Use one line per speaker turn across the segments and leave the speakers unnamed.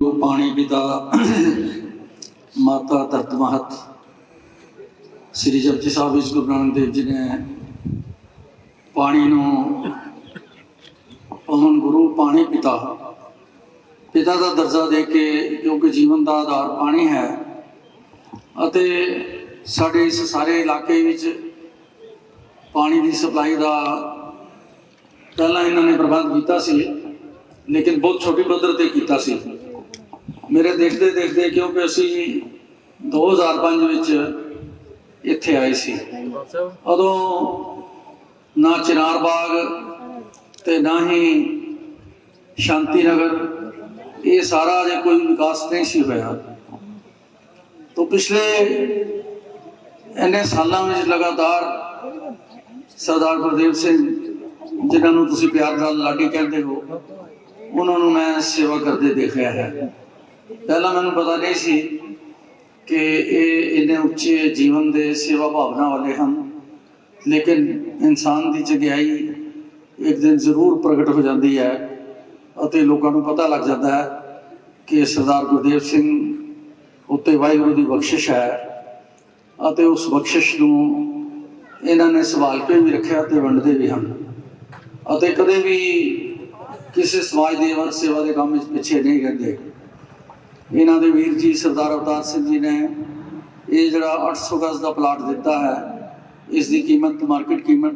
ਜੋ ਪਾਣੀ ਪਿਤਾ ਮਾਤਾ ਧਰਤ ਮਹਤ ਸ੍ਰੀ ਜਪਜੀ ਸਾਹਿਬ ਵਿੱਚ ਗੁਰੂ ਨਾਨਕ ਦੇਵ ਜੀ ਨੇ ਪਾਣੀ ਨੂੰ ਪਵਨ ਗੁਰੂ ਪਾਣੀ ਪਿਤਾ ਪਿਤਾ ਦਾ ਦਰਜਾ ਦੇ ਕੇ ਕਿਉਂਕਿ ਜੀਵਨ ਦਾ ਆਧਾਰ ਪਾਣੀ ਹੈ ਅਤੇ ਸਾਡੇ ਇਸ ਸਾਰੇ ਇਲਾਕੇ ਵਿੱਚ ਪਾਣੀ ਦੀ ਸਪਲਾਈ ਦਾ ਪਹਿਲਾਂ ਇਹਨਾਂ ਨੇ ਪ੍ਰਬੰਧ ਕੀਤਾ ਸੀ, ਲੇਕਿਨ ਬਹੁਤ ਛੋਟੀ ਪੱਧਰ ਤੇ ਕੀਤਾ ਸੀ। ਮੇਰੇ ਦੇਖਦੇ ਦੇਖਦੇ ਕਿਉਂਕਿ ਅਸੀਂ 2005 ਵਿੱਚ ਇੱਥੇ ਆਏ ਸੀ। ਉਦੋਂ ਨਾ ਚਿਨਾਰ ਬਾਗ ਤੇ ਨਾ ਹੀ ਸ਼ਾਂਤੀ ਨਗਰ ਇਹ ਸਾਰਾ ਜੇ ਕੋਈ ਵਿਕਾਸ ਨਹੀਂ ਸੀ ਹੋਇਆ। ਤੋਂ ਪਿਛਲੇ ਇੰਨੇ ਸਾਲਾਂ ਵਿੱਚ ਲਗਾਤਾਰ ਸਰਦਾਰ ਗੁਰਦੇਵ ਸਿੰਘ, ਜਿਨ੍ਹਾਂ ਨੂੰ ਤੁਸੀਂ ਪਿਆਰ ਨਾਲ ਲਾਡੀ ਕਹਿੰਦੇ ਹੋ, ਉਹਨਾਂ ਨੂੰ ਮੈਂ ਸੇਵਾ ਕਰਦੇ ਦੇਖਿਆ ਹੈ। ਪਹਿਲਾਂ ਮੈਨੂੰ ਪਤਾ ਨਹੀਂ ਸੀ ਕਿ ਇਹ ਇੰਨੇ ਉੱਚੇ ਜੀਵਨ ਦੇ ਸੇਵਾ ਭਾਵਨਾ ਵਾਲੇ ਹਨ। ਲੇਕਿਨ ਇਨਸਾਨ ਦੀ ਚੰਗਿਆਈ ਇੱਕ ਦਿਨ ਜ਼ਰੂਰ ਪ੍ਰਗਟ ਹੋ ਜਾਂਦੀ ਹੈ ਅਤੇ ਲੋਕਾਂ ਨੂੰ ਪਤਾ ਲੱਗ ਜਾਂਦਾ ਹੈ ਕਿ ਸਰਦਾਰ ਗੁਰਦੇਵ ਸਿੰਘ ਉੱਤੇ ਵਾਹਿਗੁਰੂ ਦੀ ਬਖਸ਼ਿਸ਼ ਹੈ ਅਤੇ ਉਸ ਬਖਸ਼ਿਸ਼ ਨੂੰ ਇਹਨਾਂ ਨੇ ਸੰਭਾਲ ਕੇ ਵੀ ਰੱਖਿਆ ਤੇ ਵੰਡਦੇ ਵੀ ਹਨ। ਅਤੇ ਕਦੇ ਵੀ ਕਿਸੇ ਸਮਾਜ ਦੇ ਵ- ਸੇਵਾ ਦੇ ਕੰਮ ਵਿੱਚ ਪਿੱਛੇ ਨਹੀਂ ਰਹਿੰਦੇ। ਇਹਨਾਂ ਦੇ ਵੀਰ ਜੀ ਸਰਦਾਰ ਅਵਤਾਰ ਸਿੰਘ ਜੀ ਨੇ ਇਹ ਜਿਹੜਾ 800 ਗਜ਼ ਦਾ ਪਲਾਟ ਦਿੱਤਾ ਹੈ, ਇਸ ਦੀ ਕੀਮਤ ਮਾਰਕੀਟ ਕੀਮਤ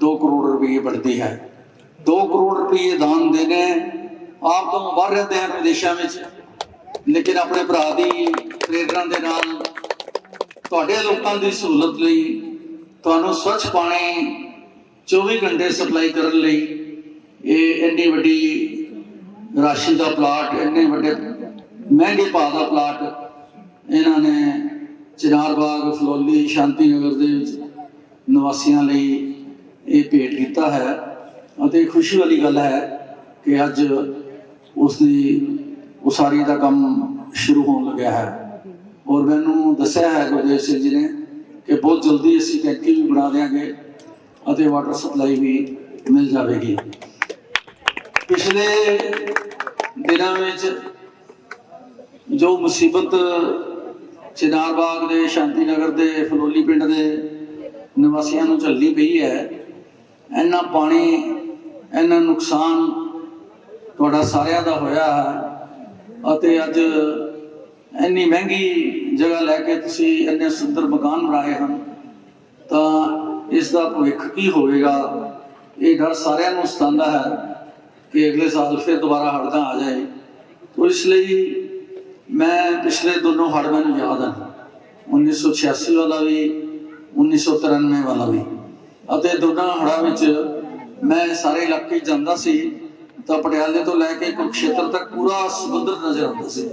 2 ਕਰੋੜ ਰੁਪਏ ਬਣਦੀ ਹੈ। 2 ਕਰੋੜ ਰੁਪਏ ਦਾਨ ਦੇਣੇ ਆਪ ਤੋਂ ਬਾਹਰ ਰਹਿੰਦੇ ਹਨ ਵਿਦੇਸ਼ਾਂ ਵਿੱਚ, ਲੇਕਿਨ ਆਪਣੇ ਭਰਾ ਦੀ ਪ੍ਰੇਰਣਾ ਦੇ ਨਾਲ ਤੁਹਾਡੇ ਲੋਕਾਂ ਦੀ ਸਹੂਲਤ ਲਈ, ਤੁਹਾਨੂੰ ਸਵੱਛ ਪਾਣੀ 24 ਘੰਟੇ ਸਪਲਾਈ ਕਰਨ ਲਈ ਇਹ ਇੰਨੀ ਵੱਡੀ ਰਾਸ਼ੀ ਦਾ ਪਲਾਟ, ਇੰਨੇ ਵੱਡੇ ਮਹਿੰਗੇ ਭਾਅ ਦਾ ਪਲਾਟ ਇਹਨਾਂ ਨੇ ਚਿਨਾਰ ਬਾਗ ਫਲੋਲੀ ਸ਼ਾਂਤੀ ਨਗਰ ਦੇ ਵਿੱਚ ਨਿਵਾਸੀਆਂ ਲਈ ਇਹ ਭੇਟ ਕੀਤਾ ਹੈ ਅਤੇ ਖੁਸ਼ੀ ਵਾਲੀ ਗੱਲ ਹੈ ਕਿ ਅੱਜ ਉਸ ਦੀ ਉਸਾਰੀ ਦਾ ਕੰਮ ਸ਼ੁਰੂ ਹੋਣ ਲੱਗਿਆ ਹੈ। ਔਰ ਮੈਨੂੰ ਦੱਸਿਆ ਹੈ ਗੁਰਦੇਵ ਸਿੰਘ ਜੀ ਨੇ ਕਿ ਬਹੁਤ ਜਲਦੀ ਅਸੀਂ ਟੈਂਕੀ ਵੀ ਬਣਾ ਦੇਵਾਂਗੇ ਅਤੇ ਵਾਟਰ ਸਪਲਾਈ ਵੀ ਮਿਲ ਜਾਵੇਗੀ। ਪਿਛਲੇ ਦਿਨਾਂ ਵਿੱਚ ਜੋ ਮੁਸੀਬਤ ਚਿਨਾਰ ਬਾਗ ਦੇ ਸ਼ਾਂਤੀ ਨਗਰ ਦੇ, ਫਲੋਲੀ ਪਿੰਡ ਦੇ ਨਿਵਾਸੀਆਂ ਨੂੰ ਝੱਲਣੀ ਪਈ ਹੈ, ਇੰਨਾ ਪਾਣੀ, ਇੰਨਾ ਨੁਕਸਾਨ ਤੁਹਾਡਾ ਸਾਰਿਆਂ ਦਾ ਹੋਇਆ ਹੈ ਅਤੇ ਅੱਜ ਇੰਨੀ ਮਹਿੰਗੀ ਜਗ੍ਹਾ ਲੈ ਕੇ ਤੁਸੀਂ ਇੰਨੇ ਸੁੰਦਰ ਮਕਾਨ ਬਣਾਏ ਹਨ, ਤਾਂ ਇਸ ਦਾ ਭਵਿੱਖ ਕੀ ਹੋਵੇਗਾ? ਇਹ ਡਰ ਸਾਰਿਆਂ ਨੂੰ ਸਤਾਉਂਦਾ ਹੈ ਕਿ ਅਗਲੇ ਸਾਲ ਫਿਰ ਦੁਬਾਰਾ ਹੜ੍ਹਾਂ ਆ ਜਾਏ। ਇਸ ਲਈ ਮੈਂ ਪਿਛਲੇ ਦੋਨੋਂ ਹੜ੍ਹ ਮੈਨੂੰ ਯਾਦ ਹਨ 1986 ਵਾਲਾ ਵੀ 1993 ਵਾਲਾ ਵੀ। ਅਤੇ ਦੋਨਾਂ ਹੜ੍ਹਾਂ ਵਿੱਚ ਮੈਂ ਸਾਰੇ ਇਲਾਕੇ ਜਾਂਦਾ ਸੀ, ਤਾਂ ਪਟਿਆਲੇ ਤੋਂ ਲੈ ਕੇ ਕੁਰਕਸ਼ੇਤਰ ਤੱਕ ਪੂਰਾ ਸਮੁੰਦਰ ਨਜ਼ਰ ਆਉਂਦਾ ਸੀ।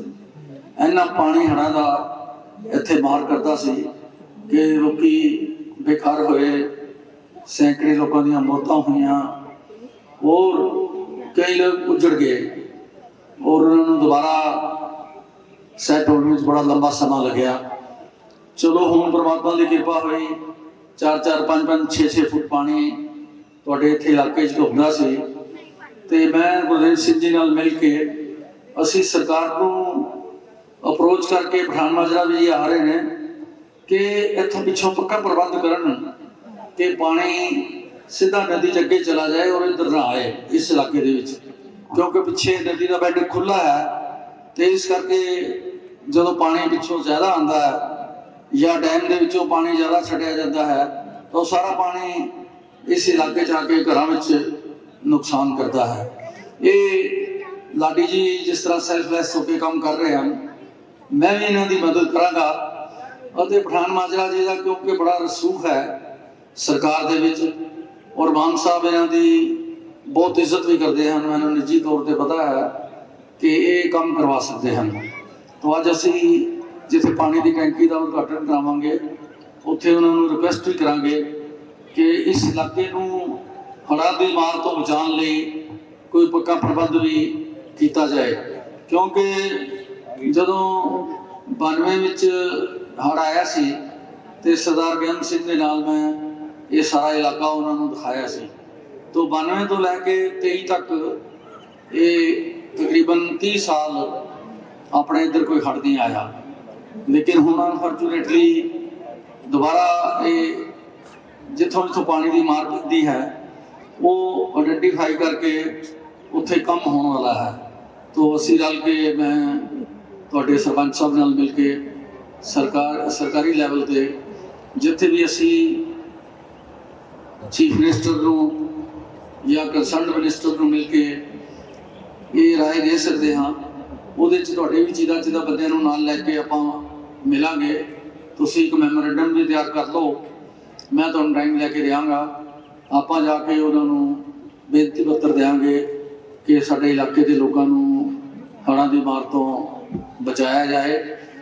ਇੰਨਾ ਪਾਣੀ ਹੜ੍ਹਾਂ ਦਾ ਇੱਥੇ ਮਾਰ ਕਰਦਾ ਸੀ ਕਿ ਲੋਕੀ ਬੇਕਾਰ ਹੋਏ, ਸੈਂਕੜੇ ਲੋਕਾਂ ਦੀਆਂ ਮੌਤਾਂ ਹੋਈਆਂ ਔਰ ਕਈ ਲੋਕ ਉੱਜੜ ਗਏ। ਔਰ ਉਹਨਾਂ ਨੂੰ ਦੁਬਾਰਾ ਸੈੱਟ ਹੋਣ ਵਿੱਚ ਬੜਾ ਲੰਬਾ ਸਮਾਂ ਲੱਗਿਆ। ਚਲੋ ਹੁਣ ਪ੍ਰਮਾਤਮਾ ਦੀ ਕਿਰਪਾ ਹੋਈ। 4 4 5 5 6 6 ਫੁੱਟ ਪਾਣੀ ਤੁਹਾਡੇ ਇੱਥੇ ਇਲਾਕੇ 'ਚ ਘੁੰਮਦਾ ਸੀ। ਤੇ ਮੈਂ ਗੁਰਦੇਵ ਸਿੰਘ ਜੀ ਨਾਲ ਮਿਲ ਕੇ ਅਸੀਂ ਸਰਕਾਰ ਨੂੰ ਅਪਰੋਚ ਕਰਕੇ ਪਠਾਨ ਮਾਜਰਾ ਵੀ ਆ ਰਹੇ ਨੇ ਕਿ ਇੱਥੋਂ ਪਿੱਛੋਂ ਪੱਕਾ ਪ੍ਰਬੰਧ ਕਰਨ ਕਿ ਪਾਣੀ ਸਿੱਧਾ ਨਦੀ 'ਚ ਅੱਗੇ ਚਲਾ ਜਾਏ ਔਰ ਇੱਧਰ ਨਾ ਆਏ ਇਸ ਇਲਾਕੇ ਦੇ ਵਿੱਚ। ਕਿਉਂਕਿ ਪਿੱਛੇ ਨਦੀ ਦਾ ਬੈੱਡ ਖੁੱਲਾ ਹੈ ਤੇ ਇਸ ਕਰਕੇ ਜਦੋਂ ਪਾਣੀ ਪਿੱਛੋਂ ਜ਼ਿਆਦਾ ਆਉਂਦਾ ਹੈ ਜਾਂ ਡੈਮ ਦੇ ਵਿੱਚੋਂ ਪਾਣੀ ਜ਼ਿਆਦਾ ਛੱਡਿਆ ਜਾਂਦਾ ਹੈ, ਤਾਂ ਉਹ ਸਾਰਾ ਪਾਣੀ ਇਸ ਇਲਾਕੇ 'ਚ ਆ ਕੇ ਘਰਾਂ ਵਿੱਚ ਨੁਕਸਾਨ ਕਰਦਾ ਹੈ। ਇਹ ਲਾਡੀ ਜੀ ਜਿਸ ਤਰ੍ਹਾਂ ਸੈਲਫਲੈਸ ਹੋ ਕੇ ਕੰਮ ਕਰ ਰਹੇ ਹਨ, ਮੈਂ ਵੀ ਇਹਨਾਂ ਦੀ ਮਦਦ ਕਰਾਂਗਾ ਅਤੇ ਪਠਾਨ ਮਾਜਰਾ ਜੀ ਦਾ ਕਿਉਂਕਿ ਬੜਾ ਰਸੂਖ ਹੈ ਸਰਕਾਰ ਦੇ ਵਿੱਚ ਔਰ ਮਾਨ ਸਾਹਿਬ ਇਹਨਾਂ ਦੀ ਬਹੁਤ ਇੱਜ਼ਤ ਵੀ ਕਰਦੇ ਹਨ, ਮੈਨੂੰ ਨਿੱਜੀ ਤੌਰ ਤੇ ਪਤਾ ਹੈ ਕਿ ਇਹ ਕੰਮ ਕਰਵਾ ਸਕਦੇ ਹਨ। ਤਾਂ ਅੱਜ ਅਸੀਂ ਜਿੱਥੇ ਪਾਣੀ ਦੀ ਟੈਂਕੀ ਦਾ ਉਦਘਾਟਨ ਕਰਾਵਾਂਗੇ, ਉੱਥੇ ਉਹਨਾਂ ਨੂੰ ਰਿਕੁਐਸਟ ਵੀ ਕਰਾਂਗੇ ਕਿ ਇਸ ਇਲਾਕੇ ਨੂੰ ਹੜ੍ਹਾਂ ਦੀ ਮਾਰ ਤੋਂ ਬਚਾਉਣ ਲਈ ਕੋਈ ਪੱਕਾ ਪ੍ਰਬੰਧ ਵੀ ਕੀਤਾ ਜਾਏ। ਕਿਉਂਕਿ ਜਦੋਂ 92 ਵਿੱਚ ਹੜ੍ਹ ਆਇਆ ਸੀ ਤੇ ਸਰਦਾਰ ਬੇਅੰਤ ਸਿੰਘ ਦੇ ਨਾਲ ਮੈਂ ਇਹ ਸਾਰਾ ਇਲਾਕਾ ਉਹਨਾਂ ਨੂੰ ਦਿਖਾਇਆ ਸੀ। ਤੋਂ 92 ਤੋਂ ਲੈ ਕੇ 23 ਤੱਕ ਇਹ ਤਕਰੀਬਨ 30 ਸਾਲ ਆਪਣੇ ਇੱਧਰ ਕੋਈ ਹੜ ਨਹੀਂ ਆਇਆ। ਲੇਕਿਨ ਹੁਣ ਅਨਫੋਰਚੂਨੇਟਲੀ ਦੁਬਾਰਾ ਇਹ ਜਿੱਥੋਂ ਜਿੱਥੋਂ ਪਾਣੀ ਦੀ ਮਾਰ ਪੈਂਦੀ ਹੈ, ਉਹ ਆਇਡੈਂਟੀਫਾਈ ਕਰਕੇ ਉੱਥੇ ਕੰਮ ਹੋਣ ਵਾਲਾ ਹੈ। ਤੋ ਅਸੀਂ ਰਲ ਕੇ ਮੈਂ ਤੁਹਾਡੇ ਸਰਪੰਚ ਸਾਹਿਬ ਨਾਲ ਮਿਲ ਕੇ ਸਰਕਾਰ, ਸਰਕਾਰੀ ਲੈਵਲ ਤੇ ਜਿੱਥੇ ਵੀ ਅਸੀਂ ਚੀਫ ਮਿਨਿਸਟਰ ਨੂੰ ਜਾਂ ਕੰਸਰਨਡ ਮਿਨਿਸਟਰ ਨੂੰ ਮਿਲ ਕੇ ਇਹ ਰਾਏ ਦੇ ਸਕਦੇ ਹਾਂ। ਉਹਦੇ ਚ ਤੁਹਾਡੇ ਵੀ ਜਿਹਦਾ ਚੀਦਾ ਬੰਦਿਆਂ ਨੂੰ ਨਾਲ ਲੈ ਕੇ ਆਪਾਂ ਮਿਲਾਂਗੇ। ਤੁਸੀਂ ਇੱਕ ਮੈਮੋਰੈਂਡਮ ਵੀ ਤਿਆਰ ਕਰ ਲਓ। ਮੈਂ ਤੁਹਾਨੂੰ ਟਾਈਮ ਲੈ ਕੇ ਦਿਆਂਗਾ। ਆਪਾਂ ਜਾ ਕੇ ਉਹਨਾਂ ਨੂੰ ਬੇਨਤੀ ਪੱਤਰ ਦੇਵਾਂਗੇ ਕਿ ਸਾਡੇ ਇਲਾਕੇ ਦੇ ਲੋਕਾਂ ਨੂੰ ਹੜ੍ਹਾਂ ਦੀ ਮਾਰ ਤੋਂ ਬਚਾਇਆ ਜਾਏ।